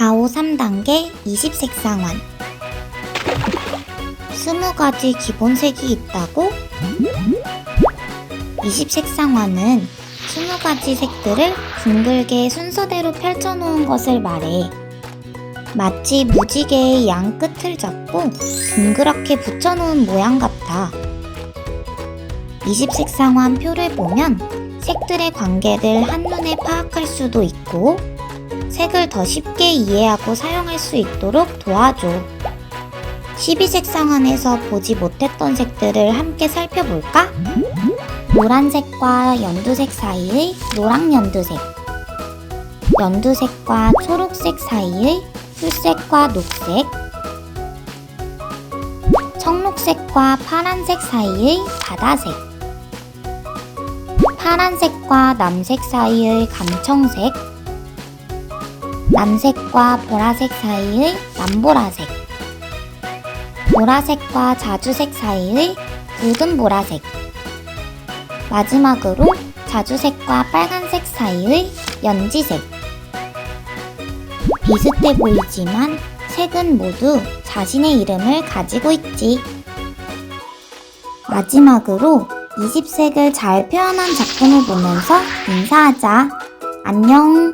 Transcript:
가오 3단계 20색상환 20가지 기본색이 있다고? 20색상환은 20가지 색들을 둥글게 순서대로 펼쳐놓은 것을 말해. 마치 무지개의 양 끝을 잡고 둥그렇게 붙여놓은 모양 같아. 20색상환 표를 보면 색들의 관계를 한눈에 파악할 수도 있고 색을 더 쉽게 이해하고 사용할 수 있도록 도와줘. 12색상환에서 보지 못했던 색들을 함께 살펴볼까? 노란색과 연두색 사이의 노랑 연두색, 연두색과 초록색 사이의 풀색과 녹색, 청록색과 파란색 사이의 바다색, 파란색과 남색 사이의 감청색, 남색과 보라색 사이의 남보라색, 보라색과 자주색 사이의 붉은 보라색, 마지막으로 자주색과 빨간색 사이의 연지색. 비슷해 보이지만 색은 모두 자신의 이름을 가지고 있지. 마지막으로 20색을 잘 표현한 작품을 보면서 인사하자. 안녕.